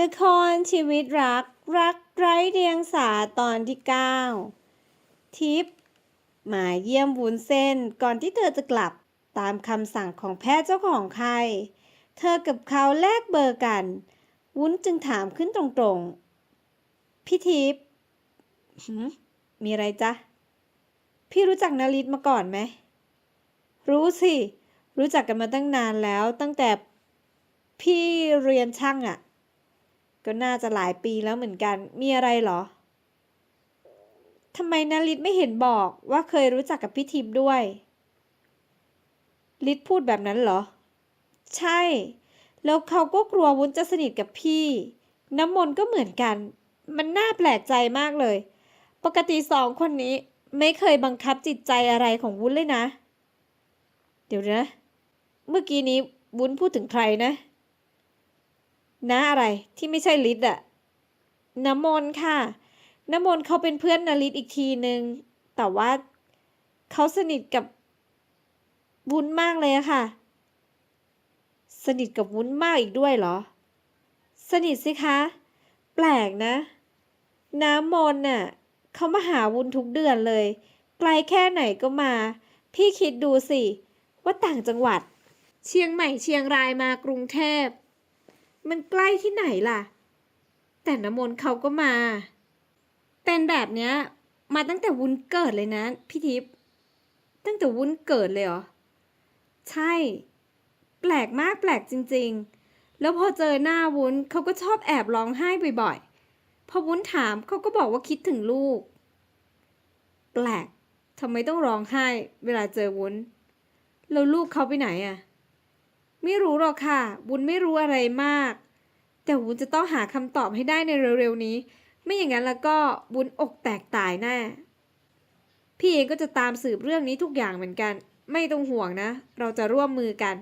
ละครชีวิตรักรักไร้เดียงสาตอนที่ 9 ทิปมาเยี่ยมวุ้นเส้นก่อนที่เธอจะกลับตามคำสั่งของแพทย์เจ้าของไข้เธอกับเขาแลกเบอร์กัน วุ้นจึงถามขึ้นตรงๆ พี่ทิพย์มมีอะไรจ๊ะ พี่รู้จักนาริตมาก่อนไหม รู้สิ รู้จักกันมาตั้งนานแล้วตั้งแต่พี่เรียนช่างอะ่ะ ก็น่าจะหลายปีแล้วเหมือนกัน มีอะไรเหรอทำไมนาริตไม่เห็นบอกว่าเคยรู้จักกับพี่ทิพย์ด้วย ลิศพูดแบบนั้นเหรอ ใช่ แล้วเขาก็กลัววุ้นจะสนิทกับพี่ น้ำมนต์ก็เหมือนกัน มันน่าแปลกใจมากเลย ปกติสองคนนี้ไม่เคยบังคับจิตใจอะไรของวุ้นเลยนะ เดี๋ยวนะ เมื่อกี้นี้วุ้นพูดถึงใครนะ น้าอะไรที่ไม่ใช่ลิศอะน้ำมนค่ะ น้ำมนเขาเป็นเพื่อนนาริศอีกทีนึง แต่ว่าเขาสนิทกับวุ้นมากเลยอะค่ะ สนิทกับวุ้นมากอีกด้วยเหรอ สนิทสิคะ แปลกนะ น้ำมนน่ะเขามาหาวุ้นทุกเดือนเลย ไกลแค่ไหนก็มา พี่คิดดูสิ ว่าต่างจังหวัด เชียงใหม่เชียงรายมากรุงเทพ มันใกล้ที่ไหนล่ะ แต่น้ำมนต์เขาก็มา เป็นแบบเนี้ย มาตั้งแต่วุ้นเกิดเลยนะพี่ทิพย์ตั้งแต่วุ้นเกิดเลยเหรอ ใช่ แปลกมากแปลกจริง ๆ แล้วพอเจอหน้าวุ้นเขาก็ชอบแอบร้องไห้บ่อยๆ พอวุ้นถามเขาก็บอกว่าคิดถึงลูก แปลกทำไมต้องร้องไห้ เวลาเจอวุ้น แล้วลูกเขาไปไหนอะ ไม่รู้หรอกค่ะวุ้นไม่รู้อะไรมาก แต่วุ้นจะต้องหาคำตอบให้ได้ในเร็วๆนี้ ไม่อย่างนั้นแล้วก็วุ้นอกแตกตายแน่ พี่เองก็จะตามสืบเรื่องนี้ทุกอย่างเหมือนกัน ไม่ต้องห่วงนะ เราจะร่วมมือกัน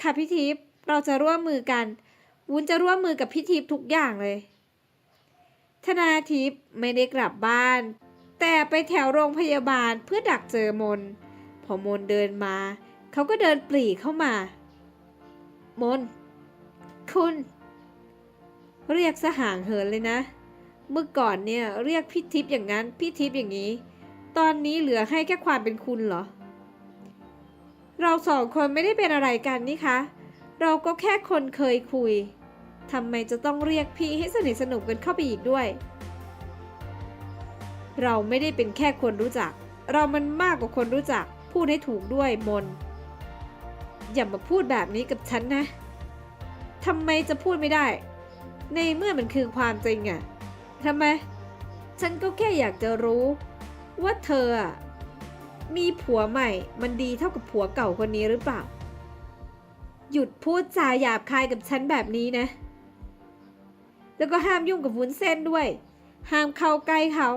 ค่ะพี่ทิพย์เราจะร่วมมือกัน วุ้นจะร่วมมือกับพี่ทิพย์ทุกอย่างเลย ธนาทิพย์ไม่ได้กลับบ้าน แต่ไปแถวโรงพยาบาลเพื่อดักเจอมน พอมนเดินมา เขาก็เดินปรีเข้ามา มนคุณ เรียกสห่างเหินเลยนะ เมื่อก่อนเนี่ยเรียกพี่ทิพย์อย่างนั้น พี่ทิพย์อย่างนี้ ตอนนี้เหลือให้แค่ความเป็นคุณเหรอ เราสองคนไม่ได้เป็นอะไรกันนี่คะ เราก็แค่คนเคยคุยทำไมจะต้องเรียกพี่ให้สนิทสนุกกันเข้าไปอีกด้วย เราไม่ได้เป็นแค่คนรู้จัก เรามันมากกว่าคนรู้จัก พูดให้ถูกด้วยมน อย่ามาพูดแบบนี้กับฉันนะทำไมจะพูดไม่ได้ ในเมื่อมันคือความจริงอะทำไม ฉันก็แค่อยากจะรู้ ว่าเธออะมีผัวใหม่ มันดีเท่ากับผัวเก่าคนนี้หรือเปล่า หยุดพูดจาหยาบคายกับฉันแบบนี้นะ แล้วก็ห้ามยุ่งกับวุ้นเส้นด้วย ห้ามเข้าใกล้เขา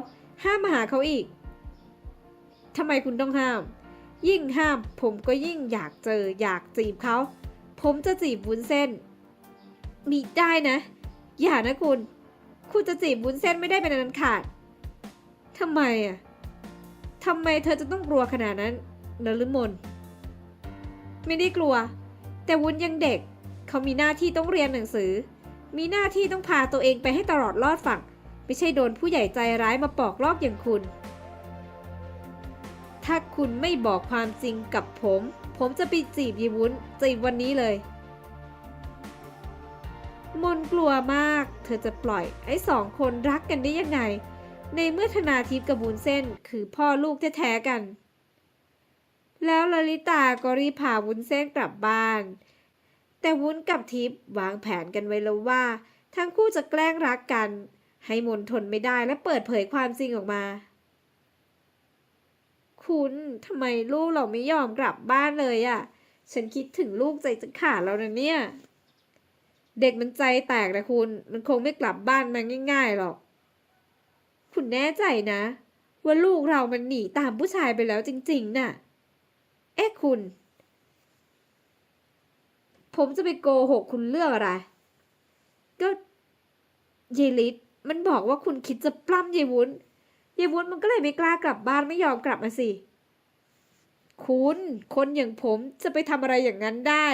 ห้ามมาหาเขาอีกทำไมคุณต้องห้าม ยิ่งห้าม ผมก็ยิ่งอยากเจออยากจีบเขา ผมจะจีบวุ้นเส้น มีได้นะ อย่านะคุณ คุณจะจีบวุ้นเส้นไม่ได้เป็นอันขาดทำไมอะทำไมเธอจะต้องกลัวขนาดนั้นนฤมลไม่ได้กลัว แต่วุ้นยังเด็ก เขามีหน้าที่ต้องเรียนหนังสือ มีหน้าที่ต้องพาตัวเองไปให้ตลอดรอดฝั่ง ไม่ใช่โดนผู้ใหญ่ใจร้ายมาปอกลอกอย่างคุณ ถ้าคุณไม่บอกความจริงกับผม ผมจะไปจีบยีวุ้นจีบวันนี้เลย มนกลัวมาก เธอจะปล่อยไอ้สองคนรักกันได้ยังไง ในเมื่อธนาทิพย์กับบุญเส้นคือพ่อลูกแท้ๆกัน แล้วลลิตาก็รีบพาวุ้นเส้นกลับบ้าน แต่วุ้นกับทิพย์วางแผนกันไว้แล้วว่า ทั้งคู่จะแกล้งรักกัน ให้มนทนไม่ได้และเปิดเผยความจริงออกมา คุณทำไมลูกเราไม่ยอมกลับบ้านเลยอะ่ะ ฉันคิดถึงลูกใจจะขาดแล้วนะเนี่ย เด็กมันใจแตกนะคุณ มันคงไม่กลับบ้านมาง่าย ๆ หรอก คุณแน่ใจนะ ว่าลูกเรามันหนีตามผู้ชายไปแล้วจริง ๆ น่ะ เอ๊ะคุณ ผมจะไปโกหกคุณเรื่องอะไร ก็เยลิศมันบอกว่าคุณคิดจะปล้ำเยวุ้น ยายวุ้นมันก็เลยไม่กล้ากลับบ้านไม่ยอมกลับมาสิ คุณคนอย่างผมจะไปทำอะไรอย่างนั้นได้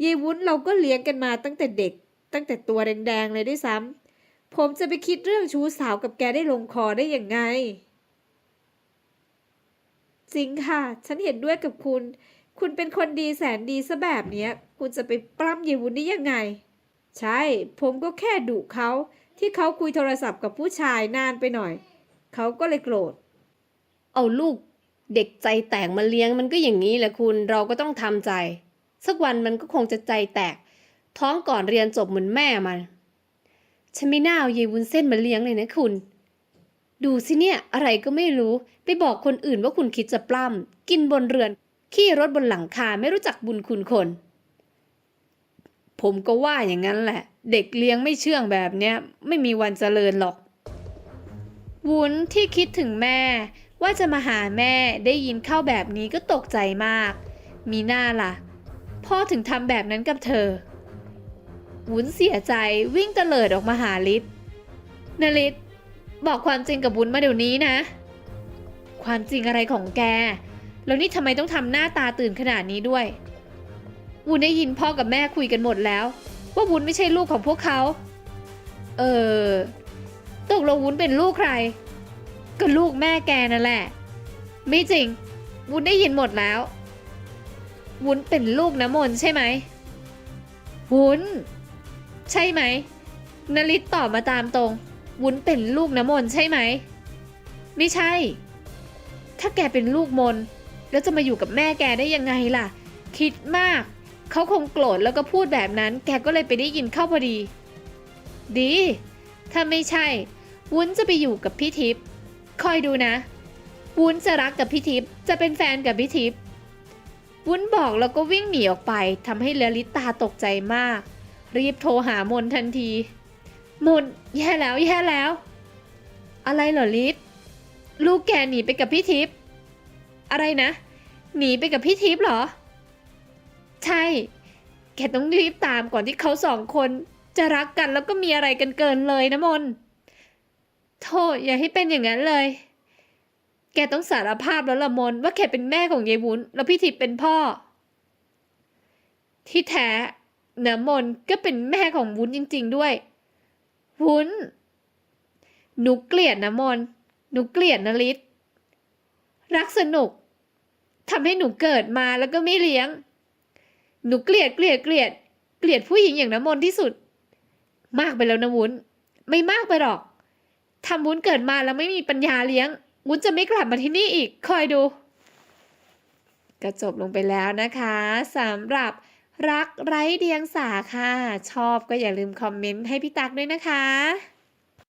เยายวุ้นเราก็เลี้ยงกันมาตั้งแต่เด็ก ตั้งแต่ตัวแดงๆเลยด้วยซ้ำผมจะไปคิดเรื่องชู้สาวกับแกได้ลงคอได้ยังไง จริงค่ะ ฉันเห็นด้วยกับคุณ คุณเป็นคนดีแสนดีซะแบบเนี้ย คุณจะไปปล้ำเยายวุ้นได้ยังไง ใช่ ผมก็แค่ดุเขาที่เขาคุยโทรศัพท์กับผู้ชายนานไปหน่อย เขาก็เลยโกรธ เอาลูกเด็กใจแตกมาเลี้ยงมันก็อย่างนี้แหละคุณเราก็ต้องทำใจ สักวันมันก็คงจะใจแตก ท้องก่อนเรียนจบเหมือนแม่มัน ฉันไม่น่าเอาเยายวุ้นเส้นมาเลี้ยงเลยนะคุณ ดูสิเนี่ย อะไรก็ไม่รู้ไปบอกคนอื่นว่าคุณคิดจะปล้ำกินบนเรือนขี่รถบนหลังคาไม่รู้จักบุญคุณคน ผมก็ว่าอย่างนั้นแหละ เด็กเลี้ยงไม่เชื่องแบบเนี้ย ไม่มีวันเจริญหรอก วุ้นที่คิดถึงแม่ ว่าจะมาหาแม่ได้ยินเข้าแบบนี้ก็ตกใจมาก มีหน้าล่ะ พ่อถึงทำแบบนั้นกับเธอ วุ้นเสียใจวิ่งเตลิดออกมาหาลิศนลิศบอกความจริงกับวุ้นมาเดี๋ยวนี้นะ ความจริงอะไรของแก แล้วนี่ทำไมต้องทำหน้าตาตื่นขนาดนี้ด้วย วุ้นได้ยินพ่อกับแม่คุยกันหมดแล้ว ว่าวุ้นไม่ใช่ลูกของพวกเขา เออ กลงวุ้นเป็นลูกใคร ก็ลูกแม่แกนั่นแหละ ไม่จริง วุ้นได้ยินหมดแล้ว วุ้นเป็นลูกน้ำมนใช่ไหม วุ้น ใช่ไหมนลิตตอบมาตามตรง วุ้นเป็นลูกน้ำมนใช่ไหม ไม่ใช่ ถ้าแกเป็นลูกมน แล้วจะมาอยู่กับแม่แกได้ยังไงล่ะ คิดมาก เขาคงโกรธแล้วก็พูดแบบนั้น แกก็เลยไปได้ยินเข้าพอดี ดี ถ้าไม่ใช่ วุ้นจะไปอยู่กับพี่ทิพย์คอยดูนะ วุ้นจะรักกับพี่ทิพย์จะเป็นแฟนกับพี่ทิพย์วุ้นบอกแล้วก็วิ่งหนีออกไปทำให้เลลิตาตกใจมาก รีบโทรหามนทันที มนแย่แล้วแย่แล้ว อะไรเหรอลิศลูกแกหนีไปกับพี่ทิพย์อะไรนะ หนีไปกับพี่ทิพย์เหรอ ใช่ แกต้องรีบตามก่อนที่เขาสองคน จะรักกันแล้วก็มีอะไรกันเกินเลยนะมน โทษอย่าให้เป็นอย่างนั้นเลย แกต้องสารภาพแล้วละมนว่าแกเป็นแม่ของยายวุ้น แล้วพี่ทิพย์เป็นพ่อ ที่แท้น้ำมนก็เป็นแม่ของวุ้นจริง ๆ ด้วย วุ้น หนูเกลียดนะมน หนูเกลียดนะลิศรักสนุกทำให้หนูเกิดมาแล้วก็ไม่เลี้ยง หนูเกลียดเกลียดเกลียด เกลียดผู้หญิงอย่างน้ำมนที่สุด มากไปแล้วนะวุ้น ไม่มากไปหรอก ทำวุ้นเกิดมาแล้วไม่มีปัญญาเลี้ยง วุ้นจะไม่กลับมาที่นี่อีก คอยดู ก็จบลงไปแล้วนะคะสำหรับรักไร้เดียงสาค่ะ ชอบก็อย่าลืมคอมเมนต์ให้พี่ตักด้วยนะคะ